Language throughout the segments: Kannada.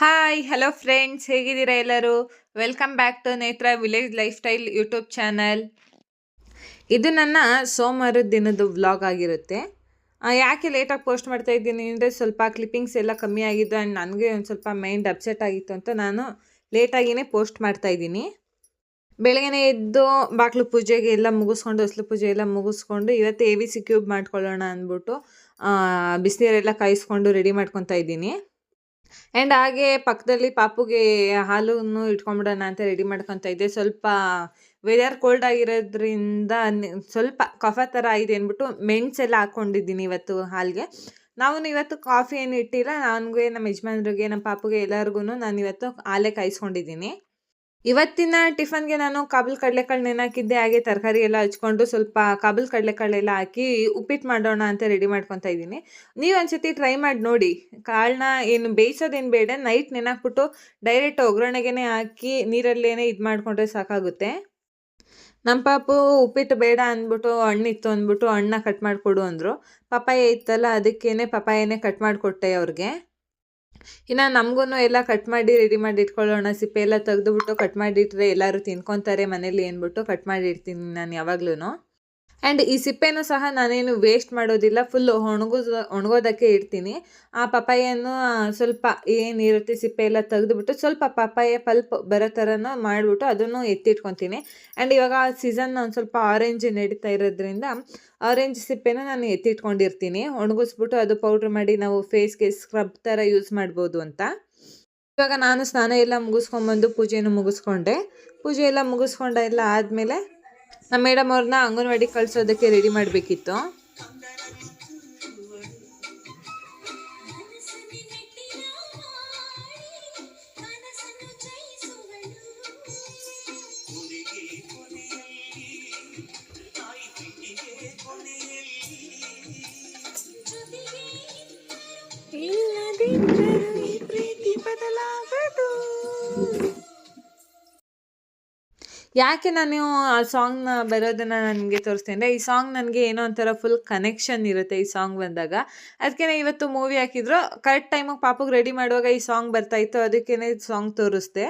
ಹಾಯ್ ಹಲೋ ಫ್ರೆಂಡ್ಸ್ ಹೇಗಿದ್ದೀರಾ ಎಲ್ಲರೂ? Welcome back to Netra village lifestyle YouTube channel ಇದು ನನ್ನ ಸೋಮವಾರದ ದಿನದ ವ್ಲಾಗ್ ಆಗಿರುತ್ತೆ. ಯಾಕೆ ಲೇಟಾಗಿ ಪೋಸ್ಟ್ ಮಾಡ್ತಾ ಇದ್ದೀನಿ ಅಂದರೆ ಸ್ವಲ್ಪ ಕ್ಲಿಪ್ಪಿಂಗ್ಸ್ ಎಲ್ಲ ಕಮ್ಮಿ ಆಗಿದ್ದು ಆ್ಯಂಡ್ ನನಗೆ ಒಂದು ಸ್ವಲ್ಪ ಮೈಂಡ್ ಅಪ್ಸೆಟ್ ಆಗಿತ್ತು ಅಂತ ನಾನು ಲೇಟಾಗಿಯೇ ಪೋಸ್ಟ್ ಮಾಡ್ತಾ ಇದ್ದೀನಿ. ಬೆಳಗ್ಗೆನೇ ಎದ್ದು ಬಾಕ್ಲು ಪೂಜೆಗೆ ಎಲ್ಲ ಮುಗಿಸ್ಕೊಂಡು, ಹೊಸಲು ಪೂಜೆ ಎಲ್ಲ ಮುಗಿಸ್ಕೊಂಡು ಇವತ್ತು ಎ ವಿ ಸಿ ಕ್ಯೂಬ್ ಮಾಡ್ಕೊಳ್ಳೋಣ ಅಂದ್ಬಿಟ್ಟು ಬಿಸಿನೀರೆಲ್ಲ ಕಾಯಿಸ್ಕೊಂಡು ರೆಡಿ ಮಾಡ್ಕೊತಾ ಇದ್ದೀನಿ. ಆ್ಯಂಡ್ ಹಾಗೆ ಪಕ್ಕದಲ್ಲಿ ಪಾಪುಗೆ ಹಾಲನ್ನು ಇಟ್ಕೊಂಬಿಡೋಣ ಅಂತ ರೆಡಿ ಮಾಡ್ಕೊತಾ ಇದ್ದೆ. ಸ್ವಲ್ಪ ವೆದರ್ ಕೋಲ್ಡ್ ಆಗಿರೋದ್ರಿಂದ ಸ್ವಲ್ಪ ಕಫ ಥರ ಇದೆ ಅಂದ್ಬಿಟ್ಟು ಮೆಣಸೆಲ್ಲ ಹಾಕ್ಕೊಂಡಿದ್ದೀನಿ ಇವತ್ತು ಹಾಲಿಗೆ. ನಾವು ಇವತ್ತು ಕಾಫಿ ಏನು ಇಟ್ಟಿಲ್ಲ. ನನಗೆ ನಮ್ಮ ಯಜಮಾನ್ರಿಗೆ ನಮ್ಮ ಪಾಪುಗೆ ಎಲ್ಲರಿಗೂ ನಾನು ಇವತ್ತು ಹಾಲೇ ಕಾಯಿಸ್ಕೊಂಡಿದ್ದೀನಿ. ಇವತ್ತಿನ ಟಿಫನ್ಗೆ ನಾನು ಕಾಬಲ್ ಕಡಲೆಕಾಳು ನೆನಾಕಿದ್ದೆ ಹಾಗೆ ತರಕಾರಿ ಎಲ್ಲ ಹಚ್ಕೊಂಡು ಸ್ವಲ್ಪ ಕಾಬಲ್ ಕಡಲೆಕಾಳೆಲ್ಲ ಹಾಕಿ ಉಪ್ಪಿಟ್ಟು ಮಾಡೋಣ ಅಂತ ರೆಡಿ ಮಾಡ್ಕೊತಾ ಇದ್ದೀನಿ. ನೀವು ಒಂದ್ಸತಿ ಟ್ರೈ ಮಾಡಿ ನೋಡಿ. ಕಾಳನ್ನ ಏನು ಬೇಯಿಸೋದೇನು ಬೇಡ ನೈಟ್ ನೆನಾಕ್ಬಿಟ್ಟು ಡೈರೆಕ್ಟ್ ಒಗ್ಗರಣೆಗೆ ಹಾಕಿ ನೀರಲ್ಲೇನೆ ಇದು ಮಾಡಿಕೊಂಡ್ರೆ ಸಾಕಾಗುತ್ತೆ. ನಮ್ಮ ಪಾಪು ಉಪ್ಪಿಟ್ಟು ಬೇಡ ಅಂದ್ಬಿಟ್ಟು ಹಣ್ಣಿತ್ತು ಅಂದ್ಬಿಟ್ಟು ಹಣ್ಣ ಕಟ್ ಮಾಡಿಕೊಡು ಅಂದರು. ಪಪ್ಪಾಯ ಇತ್ತಲ್ಲ, ಅದಕ್ಕೇನೆ ಪಪ್ಪಾಯನೇ ಕಟ್ ಮಾಡಿಕೊಟ್ಟೆ ಅವ್ರಿಗೆ. ಇನ್ನು ನಮಗೂ ಎಲ್ಲ ಕಟ್ ಮಾಡಿ ರೆಡಿ ಮಾಡಿ ಇಟ್ಕೊಳ್ಳೋಣ. ಸಿಪ್ಪೆ ಎಲ್ಲ ತೆಗೆದುಬಿಟ್ಟು ಕಟ್ ಮಾಡಿಟ್ರೆ ಎಲ್ಲರೂ ತಿನ್ಕೊತಾರೆ ಮನೇಲಿ ಅಂದ್ಬಿಟ್ಟು ಕಟ್ ಮಾಡಿ ಇಡ್ತೀನಿ ನಾನು ಯಾವಾಗ್ಲೂ ಆ್ಯಂಡ್ ಈ ಸಿಪ್ಪೆನೂ ಸಹ ನಾನೇನು ವೇಸ್ಟ್ ಮಾಡೋದಿಲ್ಲ ಫುಲ್ ಒಣಗೋದು ಒಣಗೋದಕ್ಕೆ ಇಡ್ತೀನಿ. ಆ ಪಪಾಯನ್ನು ಆ, ಸ್ವಲ್ಪ ಏನಿರುತ್ತೆ ಸಿಪ್ಪೆ ಎಲ್ಲ ತೆಗೆದುಬಿಟ್ಟು ಸ್ವಲ್ಪ ಪಪ್ಪಾಯ ಪಲ್ಪ್ ಬರೋ ಥರನೂ ಮಾಡಿಬಿಟ್ಟು ಅದನ್ನು ಎತ್ತಿಟ್ಕೊತೀನಿ. ಆ್ಯಂಡ್ ಇವಾಗ ಆ ಸೀಸನ್ ಒಂದು ಸ್ವಲ್ಪ ಆರೆಂಜ್ ನಡೀತಾ ಇರೋದ್ರಿಂದ ಆರೆಂಜ್ ಸಿಪ್ಪೆನ ನಾನು ಎತ್ತಿಟ್ಕೊಂಡಿರ್ತೀನಿ. ಒಣಗಿಸ್ಬಿಟ್ಟು ಅದು ಪೌಡ್ರ್ ಮಾಡಿ ನಾವು ಫೇಸ್ಗೆ ಸ್ಕ್ರಬ್ ಥರ ಯೂಸ್ ಮಾಡ್ಬೋದು ಅಂತ. ಇವಾಗ ನಾನು ಸ್ನಾನ ಎಲ್ಲ ಮುಗಿಸ್ಕೊಂಬಂದು ಪೂಜೆನೂ ಮುಗಿಸ್ಕೊಂಡೆ. ಪೂಜೆ ಎಲ್ಲ ಮುಗಿಸ್ಕೊಂಡೆಲ್ಲ ಆದಮೇಲೆ ನಮ್ಮ ಮೇಡಮ್ ಅವ್ರನ್ನ ಅಂಗನವಾಡಿ ಕಳಿಸೋದಕ್ಕೆ ರೆಡಿ ಮಾಡಬೇಕಿತ್ತು. ಯಾಕೆ ನಾನು ಆ ಸಾಂಗ್ನ ಬರೋದನ್ನು ನನಗೆ ತೋರಿಸ್ತೀನಿ ಅಂದರೆ ಈ ಸಾಂಗ್ ನನಗೆ ಏನೋ ಒಂಥರ ಫುಲ್ ಕನೆಕ್ಷನ್ ಇರುತ್ತೆ ಈ ಸಾಂಗ್ ಬಂದಾಗ. ಅದಕ್ಕೆ ಇವತ್ತು ಮೂವಿ ಹಾಕಿದ್ರು ಕರೆಕ್ಟ್ ಟೈಮಿಗೆ ಪಾಪಗೆ ರೆಡಿ ಮಾಡುವಾಗ ಈ ಸಾಂಗ್ ಬರ್ತಾಯಿತ್ತು ಅದಕ್ಕೇ ಸಾಂಗ್ ತೋರಿಸ್ದೆ.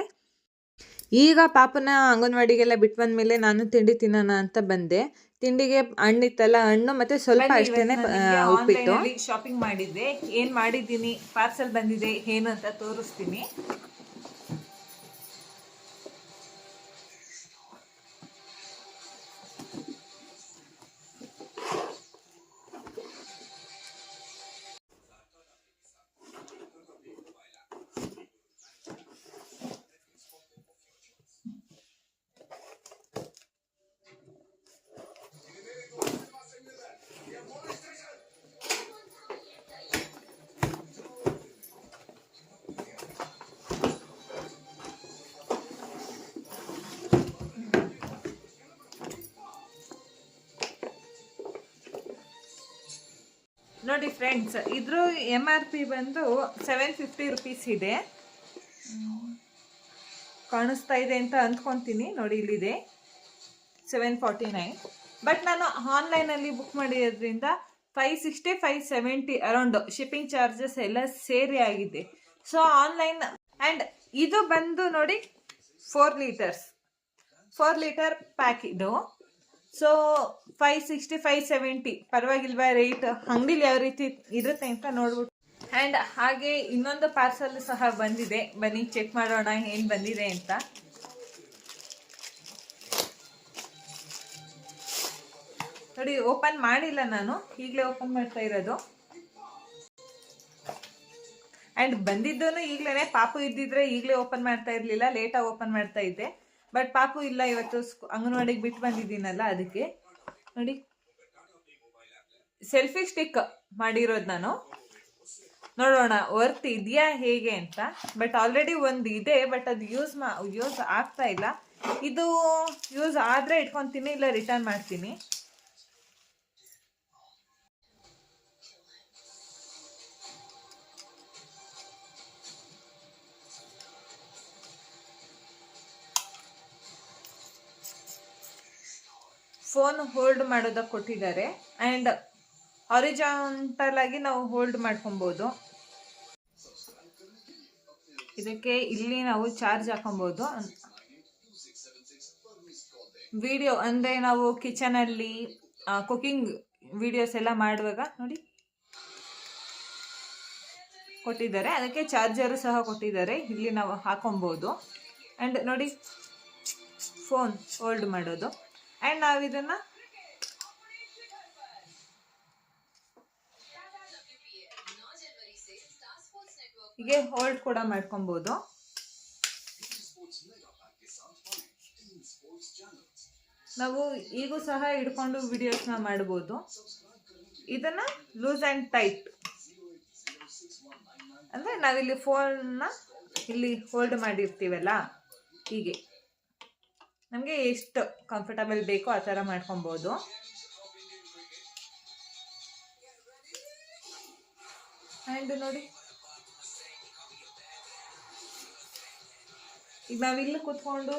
ಈಗ ಪಾಪನ ಅಂಗನವಾಡಿಗೆಲ್ಲ ಬಿಟ್ಟು ಬಂದಮೇಲೆ ನಾನು ತಿಂಡಿ ತಿನ್ನೋಣ ಅಂತ ಬಂದೆ. ತಿಂಡಿಗೆ ಹಣ್ಣಿತ್ತಲ್ಲ ಹಣ್ಣು ಮತ್ತೆ ಸ್ವಲ್ಪ ಅಷ್ಟೇನೆ ಉಪ್ಪಿಟ್ಟು. ಶಾಪಿಂಗ್ ಮಾಡಿದ್ದೆ. ಏನು ಮಾಡಿದ್ದೀನಿ? ಪಾರ್ಸಲ್ ಬಂದಿದೆ ಏನು ಅಂತ ತೋರಿಸ್ತೀನಿ. ನೋಡಿ ಫ್ರೆಂಡ್ಸ್ ಇದ್ರ ಎಂ ಆರ್ ಪಿ ಬಂದು ಸೆವೆನ್ ಫಿಫ್ಟಿ ರುಪೀಸ್ ಇದೆ. ಕಾಣಿಸ್ತಾ ಇದೆ ಅಂತ ಅಂದ್ಕೊತೀನಿ. ನೋಡಿ ಇಲ್ಲಿದೆ. ಸೆವೆನ್ ಫಾರ್ಟಿ ನೈನ್ ಬಟ್ ನಾನು ಆನ್ಲೈನಲ್ಲಿ ಬುಕ್ ಮಾಡಿರೋದ್ರಿಂದ five sixty five seventy around shipping charges ಎಲ್ಲ ಸೇರಿ ಆಗಿದೆ. ಸೊ ಆನ್ಲೈನ್ ಆ್ಯಂಡ್ ಇದು ಬಂದು ನೋಡಿ four litres four litre pack ಇದು. So five sixty five seventy ಪರವಾಗಿಲ್ವ rate ಅಂಗಡಿಲಿ ಯಾವ ರೀತಿ ಇರುತ್ತೆ ಅಂತ ನೋಡ್ಬಿಟ್ಟು ಆ್ಯಂಡ್ ಹಾಗೆ ಇನ್ನೊಂದು ಪಾರ್ಸಲ್ ಸಹ ಬಂದಿದೆ. ಬನ್ನಿ ಚೆಕ್ ಮಾಡೋಣ ಏನು ಬಂದಿದೆ ಅಂತ. ನೋಡಿ ಓಪನ್ ಮಾಡಿಲ್ಲ ನಾನು. ಈಗಲೇ ಓಪನ್ ಮಾಡ್ತಾ ಇರೋದು. ಆ್ಯಂಡ್ ಬಂದಿದ್ದೂ ಈಗಲೇ ಪಾಪು ಇದ್ದಿದ್ರೆ ಈಗಲೇ ಓಪನ್ ಮಾಡ್ತಾ ಇರಲಿಲ್ಲ. ಲೇಟಾಗಿ ಓಪನ್ ಮಾಡ್ತಾ ಇದ್ದೆ. ಬಟ್ ಪಾಪು ಇಲ್ಲ ಇವತ್ತು ಅಂಗನವಾಡಿಗೆ ಬಿಟ್ಟು ಬಂದಿದ್ದೀನಲ್ಲ ಅದಕ್ಕೆ. ನೋಡಿ. ಸೆಲ್ಫಿ ಸ್ಟಿಕ್ ಮಾಡಿರೋದು ನಾನು. ನೋಡೋಣ ವರ್ತ್ ಇದೆಯಾ ಹೇಗೆ ಅಂತ. ಬಟ್ ಆಲ್ರೆಡಿ ಒಂದು ಇದೆ ಬಟ್ ಅದು ಯೂಸ್ ಮಾ ಯೂಸ್ ಆಗ್ತಾ ಇಲ್ಲ. ಇದು ಯೂಸ್ ಆದರೆ ಇಟ್ಕೊತೀನಿ ಇಲ್ಲ ರಿಟರ್ನ್ ಮಾಡ್ತೀನಿ. ಫೋನ್ ಹೋಲ್ಡ್ ಮಾಡೋದಕ್ಕೆ ಕೊಟ್ಟಿದ್ದಾರೆ. ಆ್ಯಂಡ್ ಆರಿಜಾಂಟಲ್ ಆಗಿ ನಾವು ಹೋಲ್ಡ್ ಮಾಡ್ಕೊಬೋದು. ಇದಕ್ಕೆ ಇಲ್ಲಿ ನಾವು ಚಾರ್ಜ್ ಹಾಕೊಬೋದು. ವಿಡಿಯೋ ಅಂದರೆ ನಾವು ಕಿಚನಲ್ಲಿ ಕುಕಿಂಗ್ ವಿಡಿಯೋಸ್ ಎಲ್ಲ ಮಾಡುವಾಗ ನೋಡಿ ಕೊಟ್ಟಿದ್ದಾರೆ. ಅದಕ್ಕೆ ಚಾರ್ಜರು ಸಹ ಕೊಟ್ಟಿದ್ದಾರೆ. ಇಲ್ಲಿ ನಾವು ಹಾಕೊಬೋದು. ಆ್ಯಂಡ್ ನೋಡಿ ಫೋನ್ ಹೋಲ್ಡ್ ಮಾಡೋದು. ಆ್ಯಂಡ್ ನಾವು ಇದನ್ನು ಹೀಗೆ ಹೋಲ್ಡ್ ಕೂಡ ಮಾಡ್ಕೊಬೋದು. ನಾವು ಈಗೂ ಸಹ ಹಿಡ್ಕೊಂಡು ವಿಡಿಯೋಸ್ನ ಮಾಡ್ಬೋದು. ಇದನ್ನು ಲೂಸ್ ಆ್ಯಂಡ್ ಟೈಟ್ ಅಂದರೆ ನಾವಿಲ್ಲಿ ಫೋನ್ನ ಇಲ್ಲಿ ಹೋಲ್ಡ್ ಮಾಡಿರ್ತೀವಲ್ಲ, ಹೀಗೆ. ನಮಗೆ ಎಷ್ಟು ಕಂಫರ್ಟಬಲ್ ಬೇಕೋ ಆ ಥರ ಮಾಡ್ಕೊಬೋದು. ಆ್ಯಂಡ್ ನೋಡಿ. ಈಗ ನಾವಿಲ್ಲಿ ಕೂತ್ಕೊಂಡು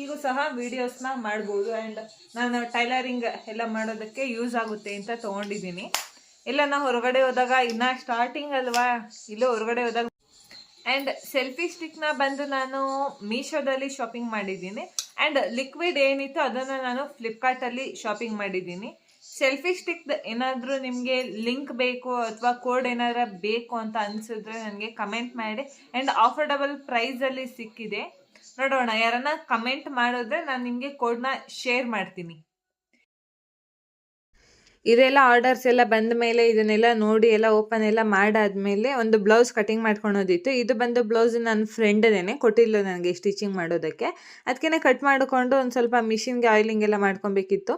ಈಗೂ ಸಹ ವಿಡಿಯೋಸ್ನ ಮಾಡ್ಬೋದು ಆ್ಯಂಡ್ ನಾನು ಟೈಲರಿಂಗ್ ಎಲ್ಲ ಮಾಡೋದಕ್ಕೆ ಯೂಸ್ ಆಗುತ್ತೆ ಅಂತ ತೊಗೊಂಡಿದ್ದೀನಿ. ಇಲ್ಲ ನಾವು ಹೊರಗಡೆ ಹೋದಾಗ ಇನ್ನು ಸ್ಟಾರ್ಟಿಂಗ್ ಅಲ್ವಾ? ಇಲ್ಲೇ ಹೊರಗಡೆ ಹೋದಾಗ ಆ್ಯಂಡ್ ಸೆಲ್ಫಿ ಸ್ಟಿಕ್ನ ಬಂದು ನಾನು ಮೀಶೋದಲ್ಲಿ ಶಾಪಿಂಗ್ ಮಾಡಿದ್ದೀನಿ. ಆ್ಯಂಡ್ ಲಿಕ್ವಿಡ್ ಏನಿತ್ತು ಅದನ್ನು ನಾನು ಫ್ಲಿಪ್ಕಾರ್ಟಲ್ಲಿ ಶಾಪಿಂಗ್ ಮಾಡಿದ್ದೀನಿ. ಸೆಲ್ಫಿ ಸ್ಟಿಕ್ ಏನಾದರೂ ನಿಮಗೆ ಲಿಂಕ್ ಬೇಕು ಅಥವಾ ಕೋಡ್ ಏನಾದ್ರು ಬೇಕು ಅಂತ ಅನಿಸಿದ್ರೆ ನನಗೆ ಕಮೆಂಟ್ ಮಾಡಿ. ಆ್ಯಂಡ್ ಆಫರ್ಡಬಲ್ ಪ್ರೈಸಲ್ಲಿ ಸಿಕ್ಕಿದೆ. ನೋಡೋಣ, ಯಾರನ್ನ ಕಮೆಂಟ್ ಮಾಡಿದ್ರೆ ನಾನು ನಿಮಗೆ ಕೋಡ್ನ ಶೇರ್ ಮಾಡ್ತೀನಿ. ಇದೆಲ್ಲ ಆರ್ಡರ್ಸ್ ಎಲ್ಲ ಬಂದ ಮೇಲೆ ಇದನ್ನೆಲ್ಲ ನೋಡಿ ಎಲ್ಲ ಓಪನ್ ಎಲ್ಲ ಮಾಡಾದ್ಮೇಲೆ ಒಂದು ಬ್ಲೌಸ್ ಕಟಿಂಗ್ ಮಾಡ್ಕೊಳೋದಿತ್ತು ಇದು ಬಂದು ಬ್ಲೌಸ್ ನನ್ನ ಫ್ರೆಂಡದೇನೆ ಕೊಟ್ಟಿಲ್ಲ ನನಗೆ ಸ್ಟಿಚಿಂಗ್ ಮಾಡೋದಕ್ಕೆ. ಅದಕ್ಕೆ ಕಟ್ ಮಾಡಿಕೊಂಡು ಒಂದು ಸ್ವಲ್ಪ ಮಿಷಿನ್ಗೆ ಆಯಿಲಿಂಗ್ ಎಲ್ಲ ಮಾಡ್ಕೊಬೇಕಿತ್ತು.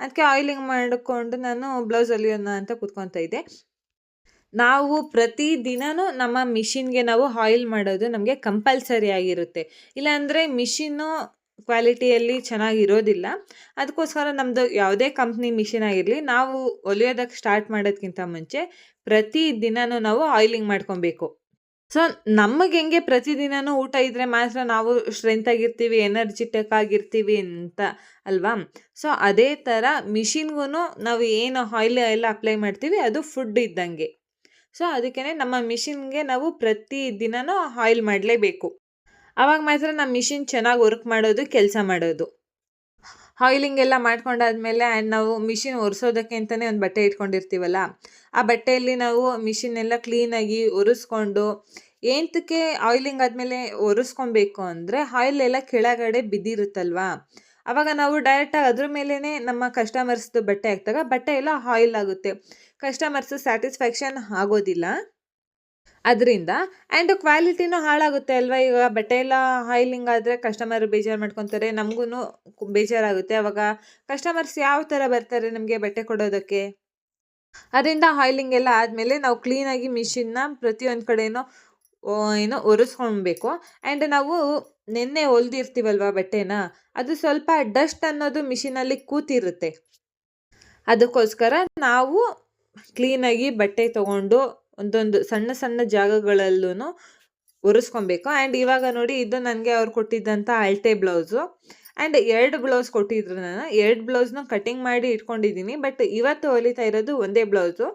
ಅದಕ್ಕೆ ಆಯಿಲಿಂಗ್ ಮಾಡಿಕೊಂಡು ನಾನು ಬ್ಲೌಸ್ ಹೊಲಿಯೋಣ ಅಂತ ಕೂತ್ಕೊತಾ ಇದ್ದೆ. ನಾವು ಪ್ರತಿ ದಿನನೂ ನಮ್ಮ ಮಿಷಿನ್ಗೆ ನಾವು ಆಯಿಲ್ ಮಾಡೋದು ನಮಗೆ ಕಂಪಲ್ಸರಿ ಆಗಿರುತ್ತೆ. ಇಲ್ಲಾಂದರೆ ಮಿಷಿನ್ನು ಕ್ವಾಲಿಟಿಯಲ್ಲಿ ಚೆನ್ನಾಗಿರೋದಿಲ್ಲ. ಅದಕ್ಕೋಸ್ಕರ ನಮ್ಮದು ಯಾವುದೇ ಕಂಪ್ನಿ ಮಿಷಿನ್ ಆಗಿರಲಿ, ನಾವು ಒಲಿಯೋದಕ್ಕೆ ಸ್ಟಾರ್ಟ್ ಮಾಡೋದಕ್ಕಿಂತ ಮುಂಚೆ ಪ್ರತಿ ದಿನವೂ ನಾವು ಆಯಿಲಿಂಗ್ ಮಾಡ್ಕೊಬೇಕು. ಸೊ ನಮಗೆ ಹೆಂಗೆ ಪ್ರತಿದಿನನೂ ಊಟ ಇದ್ದರೆ ಮಾತ್ರ ನಾವು ಸ್ಟ್ರೆಂತ್ ಆಗಿರ್ತೀವಿ ಎನರ್ಜಿಟಿಕ್ ಆಗಿರ್ತೀವಿ ಅಂತ ಅಲ್ವಾ? ಸೊ ಅದೇ ಥರ ಮಿಷಿನ್ಗೂ ನಾವು ಏನು ಆಯಿಲ್ ಎಲ್ಲ ಅಪ್ಲೈ ಮಾಡ್ತೀವಿ, ಅದು ಫುಡ್ ಇದ್ದಂಗೆ. ಸೊ ಅದಕ್ಕೇ ನಮ್ಮ ಮಿಷಿನ್ಗೆ ನಾವು ಪ್ರತಿ ದಿನನೂ ಆಯಿಲ್ ಮಾಡಲೇಬೇಕು. ಆವಾಗ ಮಾತ್ರ ನಮ್ಮ ಮಿಷಿನ್ ಚೆನ್ನಾಗಿ ವರ್ಕ್ ಮಾಡೋದು, ಕೆಲಸ ಮಾಡೋದು. ಆಯಿಲಿಂಗ್ ಎಲ್ಲ ಮಾಡ್ಕೊಂಡಾದ್ಮೇಲೆ ಆ್ಯಂಡ್ ನಾವು ಮಿಷಿನ್ ಒರೆಸೋದಕ್ಕೆ ಅಂತಲೇ ಒಂದು ಬಟ್ಟೆ ಇಟ್ಕೊಂಡಿರ್ತೀವಲ್ಲ, ಆ ಬಟ್ಟೆಯಲ್ಲಿ ನಾವು ಮಿಷಿನ್ ಎಲ್ಲ ಕ್ಲೀನಾಗಿ ಒರೆಸ್ಕೊಂಡು ಏಂತಕ್ಕೆ ಆಯಿಲಿಂಗ್ ಆದಮೇಲೆ ಒರೆಸ್ಕೊಬೇಕು ಅಂದರೆ ಆಯಿಲ್ ಎಲ್ಲ ಕೆಳಗಡೆ ಬಿದ್ದಿರುತ್ತಲ್ವಾ? ಆವಾಗ ನಾವು ಡೈರೆಕ್ಟಾಗಿ ಅದ್ರ ಮೇಲೇ ನಮ್ಮ ಕಸ್ಟಮರ್ಸ್ದು ಬಟ್ಟೆ ಹಾಕ್ದಾಗ ಬಟ್ಟೆ ಎಲ್ಲ ಆಯಿಲ್ ಆಗುತ್ತೆ. ಕಸ್ಟಮರ್ಸ್ ಸ್ಯಾಟಿಸ್ಫ್ಯಾಕ್ಷನ್ ಆಗೋದಿಲ್ಲ. ಅದರಿಂದ ಆ್ಯಂಡ್ ಕ್ವಾಲಿಟಿನೂ ಹಾಳಾಗುತ್ತೆ ಅಲ್ವಾ? ಈಗ ಬಟ್ಟೆ ಎಲ್ಲ ಹೈಲಿಂಗ್ ಆದರೆ ಕಸ್ಟಮರ್ ಬೇಜಾರು ಮಾಡ್ಕೊತಾರೆ ನಮಗೂ ಬೇಜಾರಾಗುತ್ತೆ. ಅವಾಗ ಕಸ್ಟಮರ್ಸ್ ಯಾವ ಥರ ಬರ್ತಾರೆ ನಮಗೆ ಬಟ್ಟೆ ಕೊಡೋದಕ್ಕೆ? ಅದರಿಂದ ಹಾಯ್ಲಿಂಗ್ ಎಲ್ಲ ಆದಮೇಲೆ ನಾವು ಕ್ಲೀನಾಗಿ ಮಿಷಿನ್ನ ಪ್ರತಿಯೊಂದು ಕಡೆನೂ ಏನೋ ಒರೆಸ್ಕೊಳ್ಬೇಕು. ಆ್ಯಂಡ್ ನಾವು ನಿನ್ನೆ ಹೊಲ್ದಿರ್ತೀವಲ್ವ ಬಟ್ಟೆನ? ಅದು ಸ್ವಲ್ಪ ಡಸ್ಟ್ ಅನ್ನೋದು ಮಿಷಿನಲ್ಲಿ ಕೂತಿರುತ್ತೆ. ಅದಕ್ಕೋಸ್ಕರ ನಾವು ಕ್ಲೀನಾಗಿ ಬಟ್ಟೆ ತೊಗೊಂಡು ಒಂದೊಂದು ಸಣ್ಣ ಸಣ್ಣ ಜಾಗಗಳಲ್ಲೂ ಒರೆಸ್ಕೊಬೇಕು. ಆ್ಯಂಡ್ ಇವಾಗ ನೋಡಿ ಇದು ನನಗೆ ಅವ್ರು ಕೊಟ್ಟಿದ್ದಂಥ ಅಳ್ಟೆ ಬ್ಲೌಸು ಆ್ಯಂಡ್ ಎರಡು ಬ್ಲೌಸ್ ಕೊಟ್ಟಿದ್ರು ನಾನು. ಎರಡು ಬ್ಲೌಸ್ನ ಕಟಿಂಗ್ ಮಾಡಿ ಇಟ್ಕೊಂಡಿದ್ದೀನಿ. ಬಟ್ ಇವತ್ತು ಹೊಲಿತಾ ಇರೋದು ಒಂದೇ ಬ್ಲೌಸು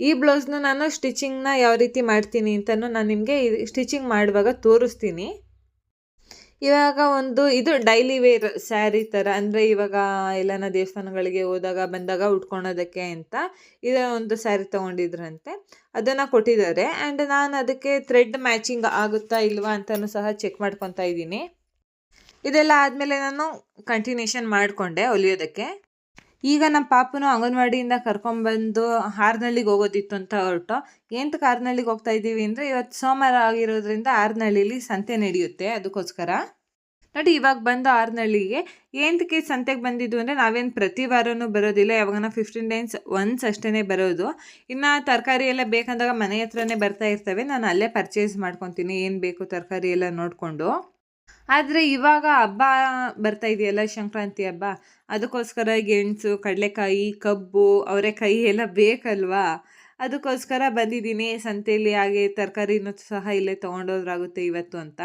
ಈ ಬ್ಲೌಸ್ನ ನಾನು ಸ್ಟಿಚಿಂಗ್ನ ಯಾವ ರೀತಿ ಮಾಡ್ತೀನಿ ಅಂತಲೂ ನಾನು ನಿಮಗೆ ಸ್ಟಿಚಿಂಗ್ ಮಾಡುವಾಗ ತೋರಿಸ್ತೀನಿ. ಇವಾಗ ಒಂದು ಇದು ಡೈಲಿ ವೇರ್ ಸ್ಯಾರಿ ಥರ ಅಂದರೆ ಇವಾಗ ಎಲ್ಲನ ದೇವಸ್ಥಾನಗಳಿಗೆ ಹೋದಾಗ, ಬಂದಾಗ ಉಟ್ಕೊಳೋದಕ್ಕೆ ಅಂತ ಇದರ ಒಂದು ಸ್ಯಾರಿ ತೊಗೊಂಡಿದ್ರಂತೆ. ಅದನ್ನು ಕೊಟ್ಟಿದ್ದಾರೆ. ಆ್ಯಂಡ್ ನಾನು ಅದಕ್ಕೆ ಥ್ರೆಡ್ ಮ್ಯಾಚಿಂಗ್ ಆಗುತ್ತಾ ಇಲ್ವಾ ಅಂತಲೂ ಸಹ ಚೆಕ್ ಮಾಡ್ಕೊತಾ ಇದ್ದೀನಿ. ಇದೆಲ್ಲ ಆದಮೇಲೆ ನಾನು ಕಂಟಿನ್ಯೂಷನ್ ಮಾಡಿಕೊಂಡೆ ಹೊಲಿಯೋದಕ್ಕೆ ಈಗ ನಮ್ಮ ಪಾಪನು ಅಂಗನವಾಡಿಯಿಂದ ಕರ್ಕೊಂಬಂದು ಹಾರ್ನಳ್ಳಿಗೆ ಹೋಗೋದಿತ್ತು ಅಂತ ಹೊರಟು. ಏಂತ ಕಾರ್ನಳ್ಳಿಗೆ ಹೋಗ್ತಾ ಇದ್ದೀವಿ ಅಂದರೆ ಇವತ್ತು ಸೋಮವಾರ ಆಗಿರೋದ್ರಿಂದ ಆರ್ನಳ್ಳಿಲಿ ಸಂತೆ ನಡೆಯುತ್ತೆ ಅದಕ್ಕೋಸ್ಕರ. ನೋಡಿ, ಇವಾಗ ಬಂದು ಆರ್ನಳ್ಳಿಗೆ ಏನಕ್ಕೆ ಸಂತೆಗೆ ಬಂದಿದ್ದು ಅಂದರೆ ನಾವೇನು ಪ್ರತಿ ವಾರನೂ ಬರೋದಿಲ್ಲ, ಯಾವಾಗನ ಫಿಫ್ಟೀನ್ ಡೇಸ್ ಒನ್ಸ್ ಅಷ್ಟೇ ಬರೋದು. ಇನ್ನು ತರಕಾರಿ ಎಲ್ಲ ಬೇಕಂದಾಗ ಮನೆ ಹತ್ರನೇ ಬರ್ತಾ ಇರ್ತವೆ, ನಾನು ಅಲ್ಲೇ ಪರ್ಚೇಸ್ ಮಾಡ್ಕೊತೀನಿ, ಏನು ಬೇಕು ತರಕಾರಿ ಎಲ್ಲ ನೋಡಿಕೊಂಡು. ಆದರೆ ಇವಾಗ ಹಬ್ಬ ಬರ್ತಾ ಇದೆಯಲ್ಲ, ಸಂಕ್ರಾಂತಿ ಹಬ್ಬ, ಅದಕ್ಕೋಸ್ಕರ ಗೆಣಸು, ಕಡಲೆಕಾಯಿ, ಕಬ್ಬು, ಅವರೆಕಾಯಿ ಎಲ್ಲ ಬೇಕಲ್ವಾ? ಅದಕ್ಕೋಸ್ಕರ ಬಂದಿದ್ದೀನಿ. ಸಂತೆಯಲ್ಲಿ ಹಾಗೆ ತರಕಾರಿನೂ ಸಹ ಇಲ್ಲೇ ತೊಗೊಂಡೋದ್ರಾಗುತ್ತೆ ಇವತ್ತು ಅಂತ.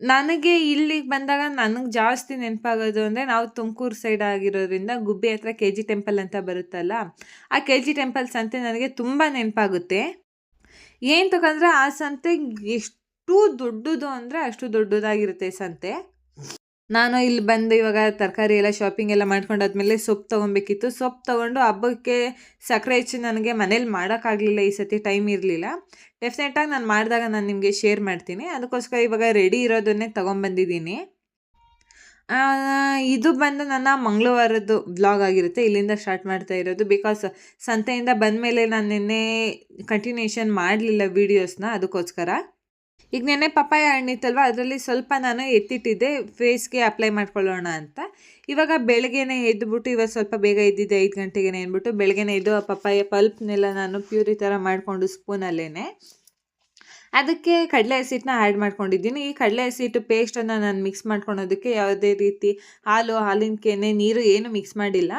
ನನಗೆ ಇಲ್ಲಿಗೆ ಬಂದಾಗ ನನಗೆ ಜಾಸ್ತಿ ನೆನಪಾಗೋದು ಅಂದರೆ ನಾವು ತುಮಕೂರು ಸೈಡ್ ಆಗಿರೋದ್ರಿಂದ ಗುಬ್ಬಿ ಹತ್ರ ಕೆ ಜಿ ಟೆಂಪಲ್ ಅಂತ ಬರುತ್ತಲ್ಲ, ಆ ಕೆ ಜಿ ಟೆಂಪಲ್ ಸಂತೆ ನನಗೆ ತುಂಬ ನೆನಪಾಗುತ್ತೆ. ಏನು ತಗೊಂಡ್ರೆ ಆ ಸಂತೆ ಎಷ್ಟು ದೊಡ್ಡದು ಅಂದರೆ ಅಷ್ಟು ದೊಡ್ಡದಾಗಿರುತ್ತೆ ಸಂತೆ. ನಾನು ಇಲ್ಲಿ ಬಂದು ಇವಾಗ ತರಕಾರಿ ಎಲ್ಲ ಶಾಪಿಂಗ್ ಎಲ್ಲ ಮಾಡ್ಕೊಂಡಾದ್ಮೇಲೆ ಸೊಪ್ಪು ತೊಗೊಬೇಕಿತ್ತು. ಸೊಪ್ಪು ತೊಗೊಂಡು ಹಬ್ಬಕ್ಕೆ ಸಕ್ಕರೆ ಹೆಚ್ಚು ನನಗೆ ಮನೇಲಿ ಮಾಡೋಕ್ಕಾಗಲಿಲ್ಲ ಈ ಸತಿ ಟೈಮ್ ಇರಲಿಲ್ಲ. ಡೆಫಿನೆಟಾಗಿ ನಾನು ಮಾಡಿದಾಗ ನಾನು ನಿಮಗೆ ಶೇರ್ ಮಾಡ್ತೀನಿ. ಅದಕ್ಕೋಸ್ಕರ ಇವಾಗ ರೆಡಿ ಇರೋದನ್ನೇ ತೊಗೊಂಬಂದಿದ್ದೀನಿ ಇದು ಬಂದು ನನ್ನ ಮಂಗಳವಾರದ್ದು ಬ್ಲಾಗ್ ಆಗಿರುತ್ತೆ. ಇಲ್ಲಿಂದ ಸ್ಟಾರ್ಟ್ ಮಾಡ್ತಾ ಇರೋದು. ಬಿಕಾಸ್ ಸಂತೆಯಿಂದ ಬಂದಮೇಲೆ ನಾನು ನಿನ್ನೆ ಕಂಟಿನ್ಯೂಷನ್ ಮಾಡಲಿಲ್ಲ ವೀಡಿಯೋಸ್ನ ಅದಕ್ಕೋಸ್ಕರ. ಈಗ ನೆನೆ ಪಪ್ಪಾಯ ಹಣ್ಣಿತ್ತಲ್ವ? ಅದರಲ್ಲಿ ಸ್ವಲ್ಪ ನಾನು ಎತ್ತಿಟ್ಟಿದ್ದೆ. ಫೇಸ್ಗೆ ಅಪ್ಲೈ ಮಾಡ್ಕೊಳ್ಳೋಣ ಅಂತ. ಇವಾಗ ಬೆಳಗ್ಗೆನೆ ಎದ್ದುಬಿಟ್ಟು ಇವಾಗ ಸ್ವಲ್ಪ ಬೇಗ ಎದ್ದಿದ್ದೆ, ಐದು ಗಂಟೆಗೆ ಅಂದ್ಬಿಟ್ಟು ಬೆಳಗ್ಗೆನೆ ಎದ್ದು ಆ ಪಪ್ಪಾಯ ಪಲ್ಪ್ನೆಲ್ಲ ನಾನು ಪ್ಯೂರಿ ಥರ ಮಾಡಿಕೊಂಡು ಸ್ಪೂನಲ್ಲೇ ಅದಕ್ಕೆ ಕಡಲೆ ಹಸಿಟ್ಟನ್ನ ಆ್ಯಡ್ ಮಾಡ್ಕೊಂಡಿದ್ದೀನಿ. ಈ ಕಡಲೆ ಹಸಿಟ್ಟು ಪೇಸ್ಟನ್ನು ನಾನು ಮಿಕ್ಸ್ ಮಾಡ್ಕೊಳೋದಕ್ಕೆ ಯಾವುದೇ ರೀತಿ ಹಾಲು, ಹಾಲಿನ ಕೆನೆ, ನೀರು ಏನು ಮಿಕ್ಸ್ ಮಾಡಿಲ್ಲ.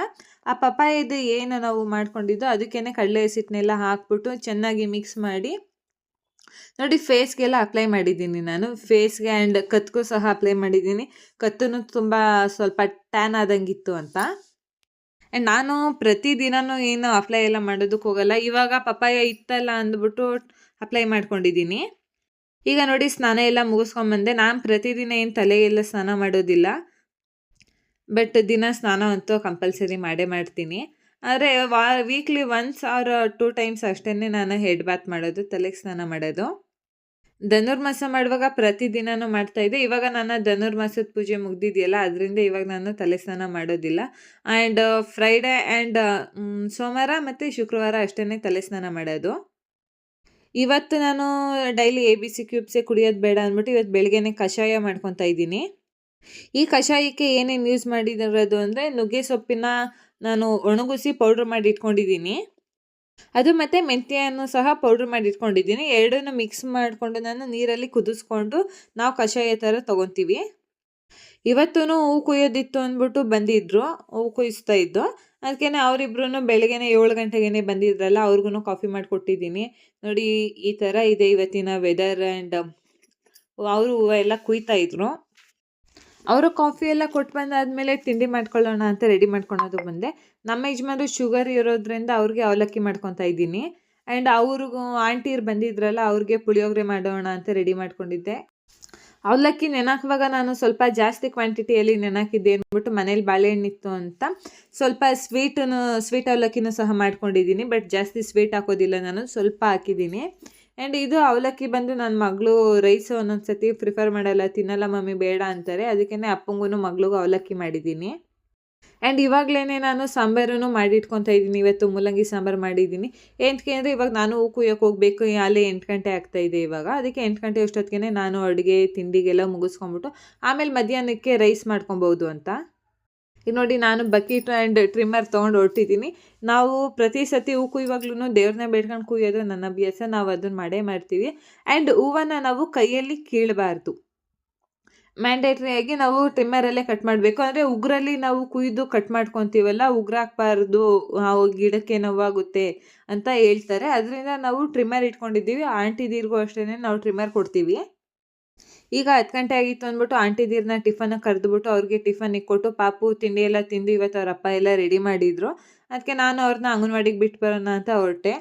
ಆ ಪಪ್ಪಾಯದ ಏನು ನಾವು ಮಾಡ್ಕೊಂಡಿದ್ದು ಅದಕ್ಕೇನೆ ಕಡಲೆ ಹಸಿಟ್ಟನ್ನೆಲ್ಲ ಹಾಕ್ಬಿಟ್ಟು ಚೆನ್ನಾಗಿ ಮಿಕ್ಸ್ ಮಾಡಿ ನೋಡಿ ಫೇಸ್ಗೆಲ್ಲ ಅಪ್ಲೈ ಮಾಡಿದ್ದೀನಿ ನಾನು. ಫೇಸ್ಗೆ ಆ್ಯಂಡ್ ಕತ್ಗೂ ಸಹ ಅಪ್ಲೈ ಮಾಡಿದ್ದೀನಿ. ಕತ್ತೂ ತುಂಬ ಸ್ವಲ್ಪ ಟ್ಯಾನ್ ಆದಂಗಿತ್ತು ಅಂತ. ಆ್ಯಂಡ್ ನಾನು ಪ್ರತಿದಿನನೂ ಏನು ಅಪ್ಲೈ ಎಲ್ಲ ಮಾಡೋದಕ್ಕೆ ಹೋಗಲ್ಲ. ಇವಾಗ ಪಪ್ಪಾಯ ಇತ್ತಲ್ಲ ಅಂದ್ಬಿಟ್ಟು ಅಪ್ಲೈ ಮಾಡ್ಕೊಂಡಿದ್ದೀನಿ. ಈಗ ನೋಡಿ ಸ್ನಾನ ಎಲ್ಲ ಮುಗಿಸ್ಕೊಂಬಂದೆ. ನಾನು ಪ್ರತಿದಿನ ಏನು ತಲೆಗೆಲ್ಲ ಸ್ನಾನ ಮಾಡೋದಿಲ್ಲ. ಬಟ್ ದಿನ ಸ್ನಾನ ಅಂತೂ ಕಂಪಲ್ಸರಿ ಮಾಡೇ ಮಾಡ್ತೀನಿ. ಆದರೆ ವಾ weekly once or two times ಅಷ್ಟೇ ನಾನು ಹೆಡ್ ಬಾತ್ ಮಾಡೋದು, ತಲೆಗೆ ಸ್ನಾನ ಮಾಡೋದು. ಧನುರ್ಮಾಸ ಮಾಡುವಾಗ ಪ್ರತಿದಿನನೂ ಮಾಡ್ತಾ ಇದ್ದೆ. ಇವಾಗ ನಾನು ಧನುರ್ಮಾಸದ ಪೂಜೆ ಮುಗ್ದಿದೆಯಲ್ಲ, ಅದರಿಂದ ಇವಾಗ ನಾನು ತಲೆ ಸ್ನಾನ ಮಾಡೋದಿಲ್ಲ. ಆ್ಯಂಡ್ ಫ್ರೈಡೇ ಆ್ಯಂಡ್ ಸೋಮವಾರ ಮತ್ತು ಶುಕ್ರವಾರ ಅಷ್ಟೇ ತಲೆ ಸ್ನಾನ ಮಾಡೋದು. ಇವತ್ತು ನಾನು ಡೈಲಿ ಎ ಬಿ ಸಿ ಕ್ಯೂಬ್ಸೇ ಕುಡಿಯೋದು ಬೇಡ ಅಂದ್ಬಿಟ್ಟು ಇವತ್ತು ಬೆಳಗ್ಗೆನೆ ಕಷಾಯ ಮಾಡ್ಕೊತಾ ಇದ್ದೀನಿ. ಈ ಕಷಾಯಕ್ಕೆ ಏನೇನು ಯೂಸ್ ಮಾಡಿರೋದು ಅಂದರೆ ನುಗ್ಗೆ ಸೊಪ್ಪಿನ ನಾನು ಒಣಗಿಸಿ ಪೌಡ್ರ್ ಮಾಡಿ ಇಟ್ಕೊಂಡಿದ್ದೀನಿ ಅದು ಮತ್ತು ಮೆಂತ್ಯನ್ನು ಸಹ ಪೌಡ್ರ್ ಮಾಡಿ ಇಟ್ಕೊಂಡಿದ್ದೀನಿ ಎರಡನ್ನೂ ಮಿಕ್ಸ್ ಮಾಡಿಕೊಂಡು ನಾನು ನೀರಲ್ಲಿ ಕುದಿಸ್ಕೊಂಡು ನಾವು ಕಷಾಯ ಥರ ತೊಗೊತೀವಿ. ಇವತ್ತೂ ಹೂ ಕುಯ್ಯೋದಿತ್ತು ಅಂದ್ಬಿಟ್ಟು ಬಂದಿದ್ದರು ಹೂ ಕುಯಿಸ್ತಾ ಇದ್ದು. ಅದಕ್ಕೆ ಅವರಿಬ್ರು ಬೆಳಗ್ಗೆನೆ ಏಳು ಗಂಟೆಗೆ ಬಂದಿದ್ರಲ್ಲ ಅವ್ರಿಗೂ ಕಾಫಿ ಮಾಡಿಕೊಟ್ಟಿದ್ದೀನಿ. ನೋಡಿ ಈ ಥರ ಇದೆ ಇವತ್ತಿನ ವೆದರ್ ಆ್ಯಂಡ್ ಅವರು ಹೂವು ಎಲ್ಲ ಕುಯ್ತಾ ಇದ್ರು. ಅವರು ಕಾಫಿ ಎಲ್ಲ ಕೊಟ್ಟು ಬಂದಾದಮೇಲೆ ತಿಂಡಿ ಮಾಡ್ಕೊಳ್ಳೋಣ ಅಂತ ರೆಡಿ ಮಾಡ್ಕೊಳೋದು ಬಂದೆ ನಮ್ಮ ಯಜಮಾನರು ಶುಗರ್ ಇರೋದ್ರಿಂದ ಅವ್ರಿಗೆ ಅವಲಕ್ಕಿ ಮಾಡ್ಕೊತಾ ಇದ್ದೀನಿ. ಆ್ಯಂಡ್ ಅವ್ರಿಗೂ ಆಂಟಿರು ಬಂದಿದ್ರಲ್ಲ, ಅವ್ರಿಗೆ ಪುಳಿಯೋಗರೆ ಮಾಡೋಣ ಅಂತ ರೆಡಿ ಮಾಡ್ಕೊಂಡಿದ್ದೆ. ಅವಲಕ್ಕಿ ನೆನಾಕುವಾಗ ನಾನು ಸ್ವಲ್ಪ ಜಾಸ್ತಿ ಕ್ವಾಂಟಿಟಿಯಲ್ಲಿ ನೆನಾಕಿದ್ದೆ ಅಂದ್ಬಿಟ್ಟು ಮನೇಲಿ ಬಾಳೆಹಣ್ಣಿತ್ತು ಅಂತ. ಸ್ವಲ್ಪ ಸ್ವೀಟನ್ನು ಸ್ವೀಟ್ ಅವಲಕ್ಕಿನೂ ಸಹ ಮಾಡ್ಕೊಂಡಿದ್ದೀನಿ ಬಟ್ ಜಾಸ್ತಿ ಸ್ವೀಟ್ ಹಾಕೋದಿಲ್ಲ ನಾನು, ಸ್ವಲ್ಪ ಹಾಕಿದ್ದೀನಿ. ಆ್ಯಂಡ್ ಇದು ಅವಲಕ್ಕಿ ಬಂದು ನನ್ನ ಮಗಳು ರೈಸ್ ಒಂದೊಂದು ಸತಿ ಪ್ರಿಫರ್ ಮಾಡಲ್ಲ. ತಿನ್ನಲ್ಲ ಮಮ್ಮಿ, ಬೇಡ ಅಂತಾರೆ. ಅದಕ್ಕೇ ಅಪ್ಪಂಗೂ ಮಗಳಿಗೂ ಅವಲಕ್ಕಿ ಮಾಡಿದ್ದೀನಿ. ಆ್ಯಂಡ್ ಇವಾಗಲೇ ನಾನು ಸಾಂಬಾರು ಮಾಡಿ ಇಟ್ಕೊತಾ ಇದ್ದೀನಿ. ಇವತ್ತು ಮೂಲಂಗಿ ಸಾಂಬಾರು ಮಾಡಿದ್ದೀನಿ. ಎಂಟಕ್ಕೆ ಅಂದರೆ ಇವಾಗ ನಾನು ಹೂ ಕುಯ್ಯೋಕೆ ಹೋಗಬೇಕು. ಅಲ್ಲೇ ಎಂಟು ಗಂಟೆ ಆಗ್ತಾ ಇದೆ ಇವಾಗ. ಅದಕ್ಕೆ ಎಂಟು ಗಂಟೆ ಅಷ್ಟೊತ್ತಿಗೆ ನಾನು ಅಡುಗೆ, ತಿಂಡಿಗೆಲ್ಲ ಮುಗಿಸ್ಕೊಂಬಿಟ್ಟು ಆಮೇಲೆ ಮಧ್ಯಾಹ್ನಕ್ಕೆ ರೈಸ್ ಮಾಡ್ಕೊಬೋದು ಅಂತ. ಈಗ ನೋಡಿ ನಾನು ಬಕೀಟ್ ಆ್ಯಂಡ್ ಟ್ರಿಮ್ಮರ್ ತೊಗೊಂಡು ಹೊರಟಿದ್ದೀನಿ ನಾವು ಪ್ರತಿ ಸತಿ ಹೂ ಕುಯ್ಯುವಾಗ್ಲೂ ದೇವ್ರನ್ನ ಬೇಡ್ಕೊಂಡು ಕುಯ್ಯೋದು ನನ್ನ ಅಭ್ಯಾಸ. ನಾವು ಅದನ್ನು ಮಾಡೇ ಮಾಡ್ತೀವಿ. ಆ್ಯಂಡ್ ಹೂವನ್ನು ನಾವು ಕೈಯಲ್ಲಿ ಕೀಳಬಾರ್ದು. ಮ್ಯಾಂಡೇಟ್ರಿಯಾಗಿ ನಾವು ಟ್ರಿಮ್ಮರಲ್ಲೇ ಕಟ್ ಮಾಡಬೇಕು. ಅಂದರೆ ಉಗ್ರಲ್ಲಿ ನಾವು ಕುಯ್ದು ಕಟ್ ಮಾಡ್ಕೊತೀವಲ್ಲ, ಉಗ್ರ ಹಾಕ್ಬಾರ್ದು ಗಿಡಕ್ಕೆ ನೋವಾಗುತ್ತೆ ಅಂತ ಹೇಳ್ತಾರೆ. ಅದರಿಂದ ನಾವು ಟ್ರಿಮ್ಮರ್ ಇಟ್ಕೊಂಡಿದ್ದೀವಿ. ಆಂಟಿದಿರ್ಗೂ ಅಷ್ಟೇ ನಾವು ಟ್ರಿಮ್ಮರ್ ಕೊಡ್ತೀವಿ. ಈಗ ಹತ್ತು ಗಂಟೆ ಆಗಿತ್ತು ಅಂದ್ಬಿಟ್ಟು ಆಂಟಿ ದೀರ್ನ ಟಿಫನ್ ಕರೆದುಬಿಟ್ಟು ಅವ್ರಿಗೆ ಟಿಫನಿಗೆ ಕೊಟ್ಟು ಪಾಪು ತಿಂಡಿ ಎಲ್ಲ ತಿಂದು ಇವತ್ತು ಅವ್ರ ಅಪ್ಪ ಎಲ್ಲ ರೆಡಿ ಮಾಡಿದ್ರು. ಅದಕ್ಕೆ ನಾನು ಅವ್ರನ್ನ ಅಂಗನವಾಡಿಗೆ ಬಿಟ್ಟು ಬರೋಣ ಅಂತ ಹೊರಟೆ.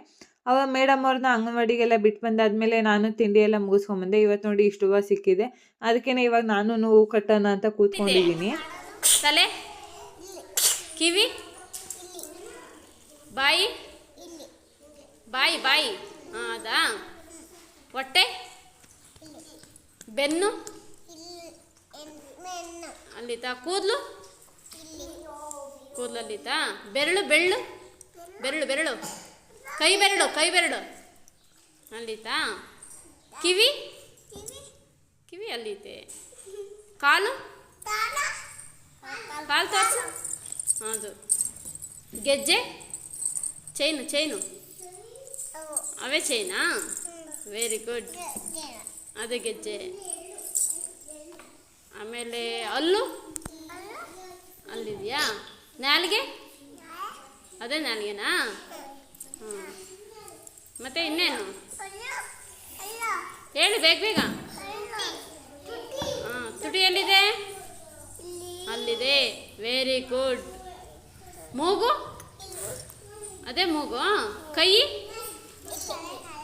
ಅವ ಮೇಡಮ್ ಅವ್ರನ್ನ ಅಂಗನವಾಡಿಗೆಲ್ಲ ಬಿಟ್ಟು ಬಂದಾದ್ಮೇಲೆ ನಾನು ತಿಂಡಿ ಎಲ್ಲ ಮುಗಿಸ್ಕೊಂಬಂದೆ. ಇವತ್ತು ನೋಡಿ ಇಷ್ಟು ಹೂವು ಸಿಕ್ಕಿದೆ. ಅದಕ್ಕೇ ಇವಾಗ ನಾನು ಹೂವು ಕಟ್ಟೋಣ ಅಂತ ಕೂತ್ಕೊಂಡಿದ್ದೀನಿ ತಲೆ. ಕಿವಿ. ಬಾಯಿ. ಬಾಯಿ ಬಾಯಿ. ಅದಾ? ಹೊಟ್ಟೆ. ಬೆನ್ನು ಅಲ್ಲಿತಾ ಕೂದಲು ಕೂದಲಲ್ಲಿತಾ ಬೆರಳು ಬೆರಳು ಬೆರಳು ಬೆರಳು ಕೈ ಬೆರಳು ಕೈ ಬೆರಳು ಅಲ್ಲಿತಾ ಕಿವಿ ಕಿವಿ ಅಲ್ಲಿತೆ ಕಾಲು ಕಾಲು ತೋರಿಸು ಅದು ಗೆಜ್ಜೆ ಚೈನು ಚೈನು ಅವೇ ಚೈನಾ ವೆರಿ ಗುಡ್ ಅದು ಗೆಜ್ಜೆ. ಆಮೇಲೆ ಅಲ್ಲು? ಅಲ್ಲಿದೆಯಾ? ನಾಲಿಗೆ? ಅದೇ ನಾಲಿಗೆನಾ? ಹ್ಞೂ ಮತ್ತೆ ಇನ್ನೇನು? ಹೇಳಿ, ಬೇಗ ಬೇಗ. ಹಾಂ ತುಟಿ ಎಲ್ಲಿದೆ? ಅಲ್ಲಿದೆ. ವೆರಿ ಗುಡ್ ಮೂಗು? ಅದೇ ಮೂಗು ಕೈ?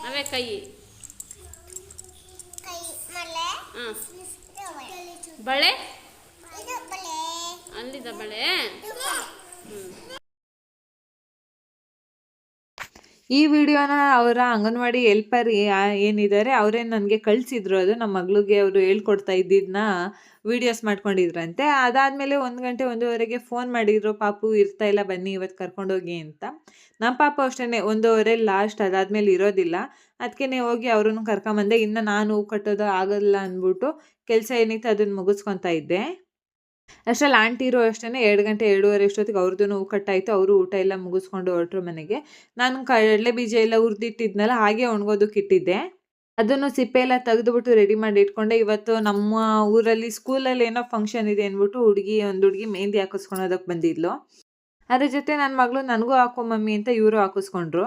ಅವೇ ಕೈ ಹಾಂ ಬಳೆ? ಅಲ್ಲಿದ ಬಳೆ? ಹ್ಞೂ ಈ ವಿಡಿಯೋನ ಅವರ ಅಂಗನವಾಡಿ ಹೆಲ್ಪರ್ ಏನಿದ್ದಾರೆ ಅವರೇ ನನಗೆ ಕಳಿಸಿದ್ರು. ಅದು ನಮ್ಮ ಮಗಳಿಗೆ ಅವರು ಹೇಳ್ಕೊಡ್ತಾ ಇದ್ದಿದ್ದನ್ನ ವೀಡಿಯೋಸ್ ಮಾಡ್ಕೊಂಡಿದ್ರಂತೆ. ಅದಾದಮೇಲೆ ಒಂದು ಗಂಟೆ, ಒಂದೂವರೆಗೆ ಫೋನ್ ಮಾಡಿದ್ರು. ಪಾಪು, ಇರ್ತಾ ಇಲ್ಲ, ಬನ್ನಿ ಇವತ್ತು ಕರ್ಕೊಂಡೋಗಿ ಅಂತ. ನಮ್ಮ ಪಾಪು ಅಷ್ಟೇ ಒಂದೂವರೆ ಲಾಸ್ಟ್ ಅದಾದಮೇಲೆ ಇರೋದಿಲ್ಲ. ಅದಕ್ಕೆ ಹೋಗಿ ಅವ್ರನ್ನು ಕರ್ಕೊಂಬಂದೆ. ಇನ್ನು ನಾನು ಕಟ್ಟೋದು ಆಗೋಲ್ಲ ಅಂದ್ಬಿಟ್ಟು ಕೆಲಸ ಏನಿತ್ತು ಅದನ್ನು ಮುಗಿಸ್ಕೊತಾ ಇದ್ದೆ. ಅಷ್ಟರಲ್ಲಿ ಆಂಟಿ ಇರೋ ಅಷ್ಟೇ ಎರಡು ಗಂಟೆ ಎರಡೂವರೆ ಅಷ್ಟೊತ್ತಿಗೆ ಅವ್ರದ್ದು ಕಟ್ಟಾಯಿತು ಅವರು ಊಟ ಎಲ್ಲ ಮುಗಿಸ್ಕೊಂಡು ಹೊರಟ್ರು ಮನೆಗೆ. ನಾನು ಕಡಲೆ ಬೀಜ ಎಲ್ಲ ಹುರಿದಿಟ್ಟಿದ್ನಲ್ಲ, ಹಾಗೆ ಒಣಗೋದಕ್ಕೆ ಇಟ್ಟಿದ್ದೆ. ಅದನ್ನು ಸಿಪ್ಪೆ ಎಲ್ಲ ತೆಗೆದುಬಿಟ್ಟು ರೆಡಿ ಮಾಡಿ ಇಟ್ಕೊಂಡೆ. ಇವತ್ತು ನಮ್ಮ ಊರಲ್ಲಿ ಸ್ಕೂಲಲ್ಲಿ ಏನೋ ಫಂಕ್ಷನ್ ಇದೆ ಅಂದ್ಬಿಟ್ಟು ಹುಡುಗಿ, ಒಂದು ಹುಡುಗಿ ಮೆಹಂದಿ ಹಾಕಿಸ್ಕೊಳೋದಕ್ಕೆ ಬಂದಿದ್ಲು. ಅದ್ರ ಜೊತೆ ನನ್ನ ಮಗಳು ನನಗೂ ಹಾಕೋ ಮಮ್ಮಿ ಅಂತ ಇವರು ಹಾಕಿಸ್ಕೊಂಡ್ರು.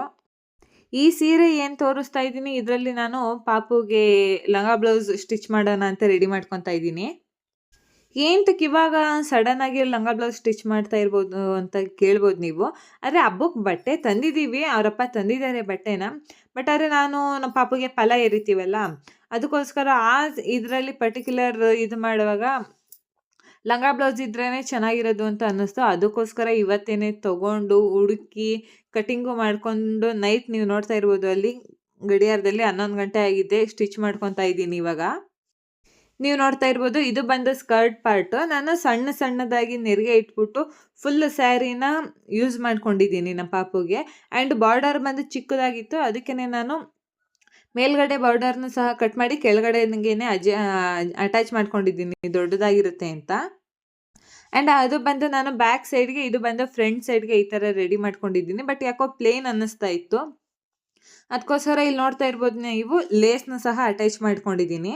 ಈ ಸೀರೆ ಏನು ತೋರಿಸ್ತಾ ಇದ್ದೀನಿ? ಇದರಲ್ಲಿ ನಾನು ಪಾಪುಗೆ ಲಂಗ ಬ್ಲೌಸ್ ಸ್ಟಿಚ್ ಮಾಡೋಣ ಅಂತ ರೆಡಿ ಮಾಡ್ಕೊತಾ ಇದ್ದೀನಿ. ಏಂತಕ್ಕೆ ಇವಾಗ ಸಡನ್ ಆಗಿ ಲಂಗ ಬ್ಲೌಸ್ ಸ್ಟಿಚ್ ಮಾಡ್ತಾ ಇರ್ಬೋದು ಅಂತ ಕೇಳ್ಬೋದು ನೀವು. ಆದರೆ ಹಬ್ಬಕ್ಕೆ ಬಟ್ಟೆ ತಂದಿದ್ದೀವಿ ಅವರಪ್ಪ ತಂದಿದ್ದಾರೆ ಬಟ್ಟೆನ. ಬಟ್ ಆದರೆ ನಾನು ನಮ್ಮ ಪಾಪುಗೆ ಫಲ ಎರಿತೀವಲ್ಲ, ಅದಕ್ಕೋಸ್ಕರ ಆ ಇದರಲ್ಲಿ ಪರ್ಟಿಕ್ಯುಲರ್ ಇದು ಮಾಡುವಾಗ ಲಂಗ ಬ್ಲೌಸ್ ಇದ್ರೇ ಚೆನ್ನಾಗಿರೋದು ಅಂತ ಅನ್ನಿಸ್ತು. ಅದಕ್ಕೋಸ್ಕರ ಇವತ್ತೇನೆ ತೊಗೊಂಡು ಹುಡುಕಿ ಕಟಿಂಗು ಮಾಡಿಕೊಂಡು ನೈಟ್ ನೀವು ನೋಡ್ತಾ ಇರ್ಬೋದು ಅಲ್ಲಿ, ಗಡಿಯಾರದಲ್ಲಿ ಹನ್ನೊಂದು ಗಂಟೆ ಆಗಿದೆ ಸ್ಟಿಚ್ ಮಾಡ್ಕೊತಾ ಇದ್ದೀನಿ ಇವಾಗ. ನೀವು ನೋಡ್ತಾ ಇರ್ಬೋದು, ಇದು ಬಂದು ಸ್ಕರ್ಟ್ ಪಾರ್ಟ್. ನಾನು ಸಣ್ಣ ಸಣ್ಣದಾಗಿ ನೆರಿಗೆ ಇಟ್ಬಿಟ್ಟು ಫುಲ್ ಸ್ಯಾರಿನ ಯೂಸ್ ಮಾಡ್ಕೊಂಡಿದ್ದೀನಿ ನಮ್ಮ ಪಾಪುಗೆ. ಆ್ಯಂಡ್ ಬಾರ್ಡರ್ ಬಂದು ಚಿಕ್ಕದಾಗಿತ್ತು ಅದಕ್ಕೇ ನಾನು ಮೇಲ್ಗಡೆ ಬಾರ್ಡರ್ನ ಸಹ ಕಟ್ ಮಾಡಿ ಕೆಳಗಡೆಗೇನೆ ಅಜ, ಅಟ್ಯಾಚ್ ಮಾಡ್ಕೊಂಡಿದ್ದೀನಿ, ದೊಡ್ಡದಾಗಿರುತ್ತೆ ಅಂತ. ಆ್ಯಂಡ್ ಅದು ಬಂದು ನಾನು ಬ್ಯಾಕ್ ಸೈಡ್ಗೆ, ಇದು ಬಂದು ಫ್ರಂಟ್ ಸೈಡ್ಗೆ ಈ ಥರ ರೆಡಿ ಮಾಡ್ಕೊಂಡಿದ್ದೀನಿ. ಬಟ್ ಯಾಕೋ ಪ್ಲೇನ್ ಅನ್ನಿಸ್ತಾ ಇತ್ತು. ಅದಕ್ಕೋಸ್ಕರ ಇಲ್ಲಿ ನೋಡ್ತಾ ಇರ್ಬೋದು ನೀವು, ಲೇಸ್ನ ಸಹ ಅಟ್ಯಾಚ್ ಮಾಡ್ಕೊಂಡಿದ್ದೀನಿ.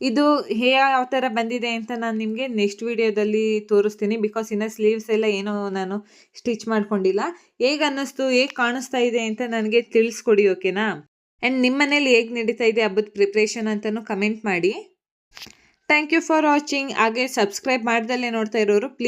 ಇದು ಹೇ ಯಾವ ಥರ ಬಂದಿದೆ ಅಂತ ನಾನು ನಿಮಗೆ ನೆಕ್ಸ್ಟ್ ವಿಡಿಯೋದಲ್ಲಿ ತೋರಿಸ್ತೀನಿ. ಬಿಕಾಸ್ ಇನ್ನು ಸ್ಲೀವ್ಸ್ ಎಲ್ಲ ಏನೋ ನಾನು ಸ್ಟಿಚ್ ಮಾಡ್ಕೊಂಡಿಲ್ಲ. ಹೇಗೆ ಅನ್ನಿಸ್ತು, ಹೇಗೆ ಕಾಣಿಸ್ತಾ ಇದೆ ಅಂತ ನನಗೆ ತಿಳಿಸ್ಕೊಡಿ ಓಕೆನಾ ಆ್ಯಂಡ್ ನಿಮ್ಮ ಮನೇಲಿ ಹೇಗೆ ನಡೀತಾ ಇದೆ ಹಬ್ಬದ ಪ್ರಿಪ್ರೇಷನ್ ಅಂತಲೂ ಕಮೆಂಟ್ ಮಾಡಿ. ಥ್ಯಾಂಕ್ ಯು ಫಾರ್ ವಾಚಿಂಗ್ ಹಾಗೆ ಸಬ್ಸ್ಕ್ರೈಬ್ ಮಾಡ್ದಲ್ಲೇ ನೋಡ್ತಾ ಇರೋರು ಪ್ಲೀಸ್